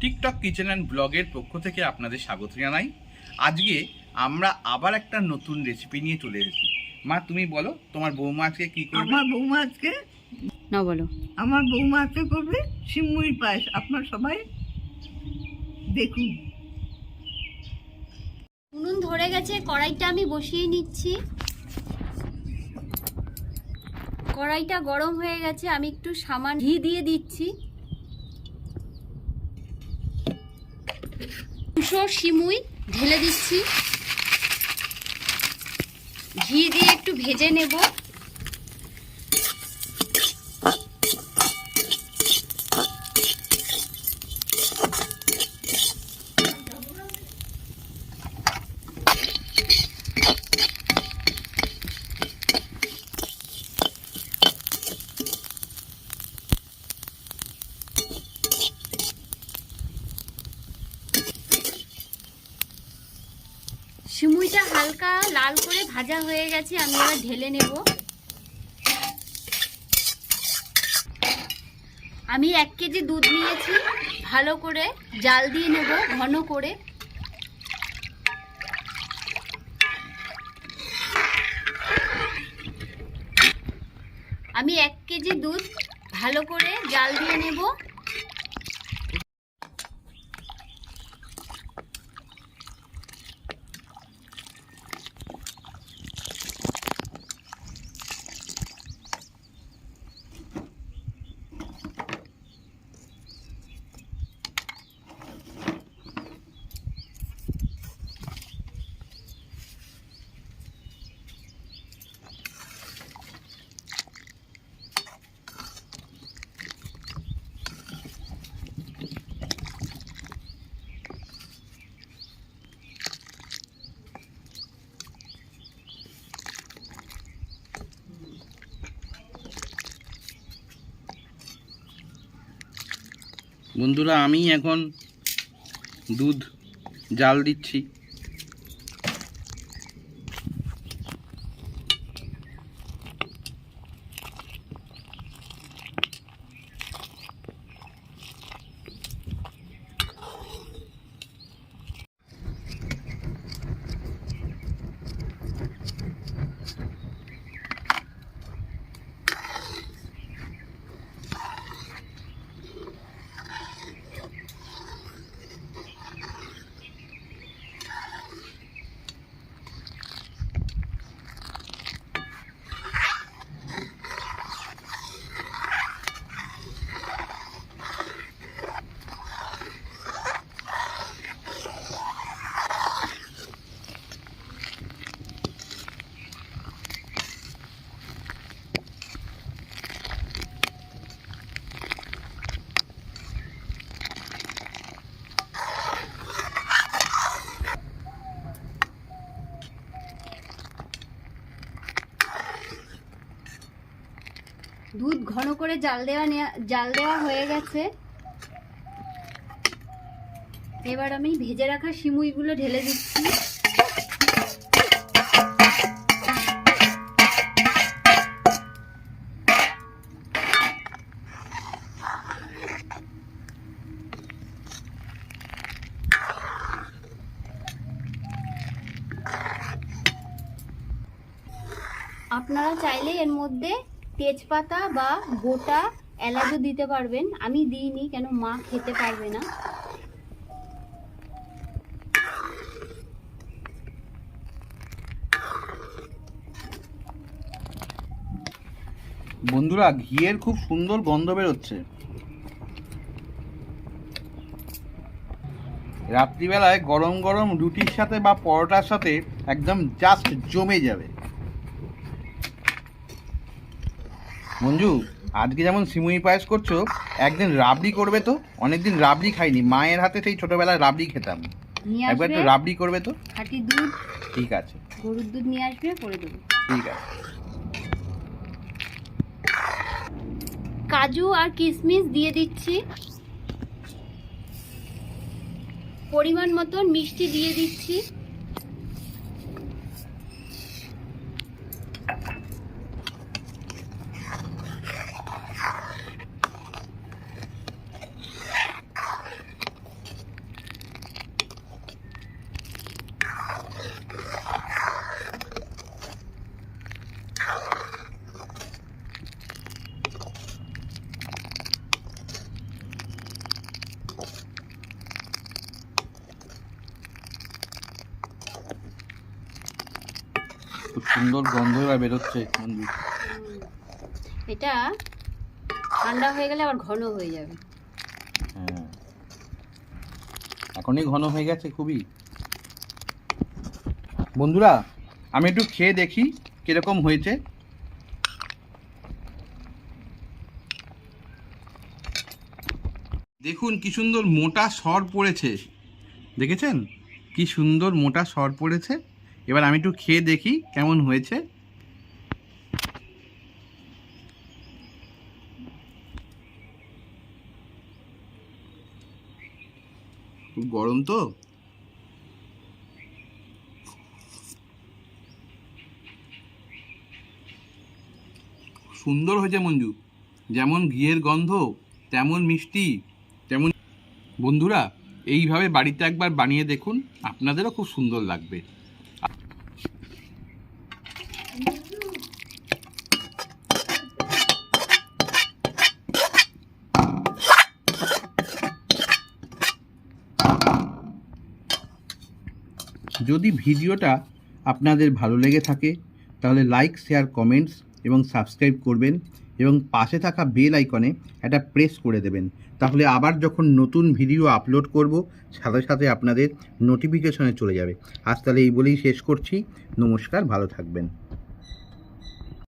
TikTok kitchen and ব্লগের পক্ষ থেকে আপনাদের স্বাগত জানাই। আজকে আমরা আবার একটা নতুন রেসিপি নিয়ে চলে এসেছি। মা তুমি বলো তোমার বৌমা আজকে কি করবে? আমার বৌমা আজকে না বলো। আমার বৌমা আজকে করবে শিমুই পায়েস। আপনার সবাই দেখুন। উনুন ধরে গেছে কড়াইটা আমি বসিয়ে নিচ্ছি। কড়াইটা গরম হয়ে গেছে আমি একটু সামান ঘি দিয়ে দিচ্ছি। দুশো সিমুই ঢেলে দিচ্ছি। ঘি দিয়ে একটু ভেজে নেব। সিমুইটা হালকা লাল করে ভাজা হয়ে গেছে, আমি এবার ঢেলে নেব। আমি এক কেজি দুধ নিয়েছি, ভালো করে জাল দিয়ে নেব, ঘন করে। আমি এক কেজি দুধ ভালো করে জাল দিয়ে নেব। বন্ধুরা আমি এখন দুধ জাল দিচ্ছি। দুধ ঘন করে জাল দেওয়া জাল দেওয়া হয়ে গেছে। এবার আমি ভেজে রাখা সিমুইগুলো ঢেলে দিচ্ছি। আপনারা চাইলে এর মধ্যে তেজপাতা বা গোটা এলাচও দিতে পারবেন। আমি দিইনি, কেন মা খেতে পারবে না। বন্ধুরা, ঘিয়ের খুব সুন্দর গন্ধ বেরোচ্ছে। রাত্রিবেলায় গরম গরম রুটির সাথে বা পরোটার সাথে একদম জাস্ট জমে যাবে। মঞ্জু আজকে যেমন সিমুই পায়েস করছ একদিন রাবড়ি করবে তো? অনেকদিন রাবড়ি খাইনি মায়ের হাতে সেই ছোটবেলায় রাবড়ি খেতাম। একবার একটু রাবড়ি করবে তো? খাঁটি দুধ। ঠিক আছে। গরুর দুধ নিয়ে আসবে করে দেবো। ঠিক আছে। কাজু আর কিশমিশ দিয়ে দিচ্ছি। পরিমাণ মতন মিষ্টি দিয়ে দিচ্ছি। সুন্দর গন্ধ এবার বেরোচ্ছে মঞ্জু এটা ঠান্ডা হয়ে গেলে আবার ঘন হয়ে যাবে। হ্যাঁ। এখনই ঘন হয়ে গেছে খুবই। বন্ধুরা আমি একটু খেয়ে দেখি কীরকম হয়েছে। দেখুন কি সুন্দর মোটা সর পড়েছে। দেখেছেন? কি সুন্দর মোটা সর পড়েছে। এবার আমি একটু খেয়ে দেখি কেমন হয়েছে। গরম তো। সুন্দর হয়েছে মঞ্জু। যেমন ঘিয়ের গন্ধ, তেমন মিষ্টি, তেমন বন্ধুরা, এইভাবে বাড়িতে একবার বানিয়ে দেখুন, আপনাদেরও খুব সুন্দর লাগবে। যদি ভিডিওটা আপনাদের ভালো লেগে থাকে, তাহলে লাইক শেয়ার কমেন্টস এবং সাবস্ক্রাইব করবেন এবং পাশে থাকা বেল আইকনে এটা প্রেস করে দেবেন। তাহলে আবার যখন নতুন ভিডিও আপলোড করব, সাথে সাথে আপনাদের নোটিফিকেশনে চলে যাবে। আজ তাহলে এই বলেই শেষ করছি। নমস্কার, ভালো থাকবেন।